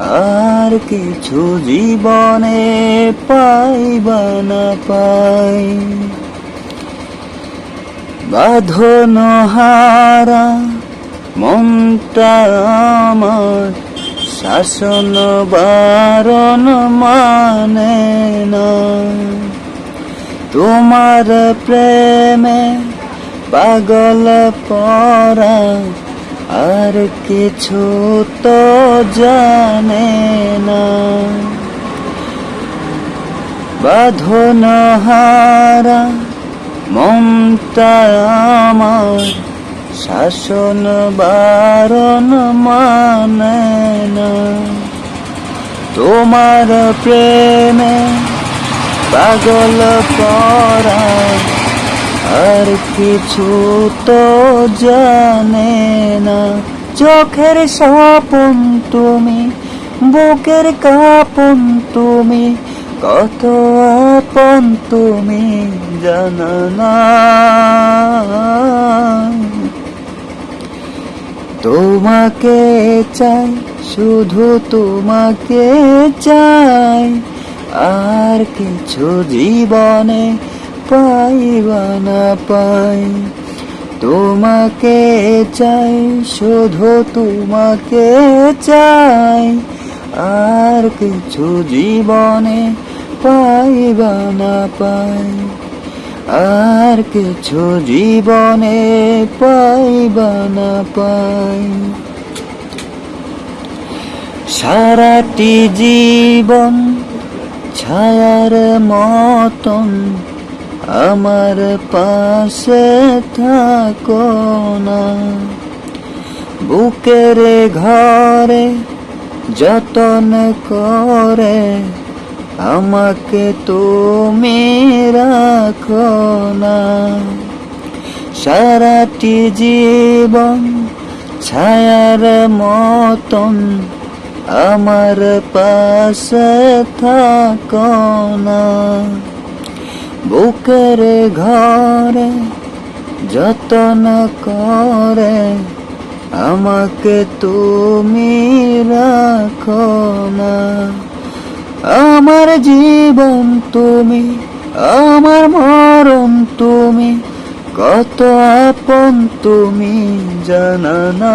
আর কিছু জীবনে পাইবা না পাই। বাঁধন হারা, মনটা আমার শাসন বারণ মানে না। তোমার প্রেমে পাগল পরা আর কিছু তো জানে না। বাঁধন হারা, মমতা আমার, শাসন বারণ মানে না। তোমার প্রেমে পাগল করা আর কিছু তো জানে না। চোখের স্বপন তুমি, বুকের কাপন তুমি, কত আপন তুমি জানা না। তোমাকে চাই, শুধু তোমাকে চাই, আর কিছু জীবনে পাইবা না পাই, তোমাকে চাই, শুধু তোমাকে চাই। আর কিছু জীবনে পাইবা না পাই, আর কিছু জীবনে পাইবা না পাই। সারাটি জীবন ছায়ার মতন আমার পাশে থাকো না। বুকের ঘরে যতন করে আমাকে তুমি রাখো না। সারাটি জীবন ছায়ার মতন আমার পাশে থাকো না। বুকের ঘরে যতন করে, আমাকে তুমি রাখো না। আমার জীবন তুমি, আমার মরণ তুমি, কত আপন তুমি জানা না।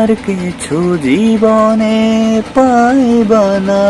আর কিছু জীবনে পাইবা না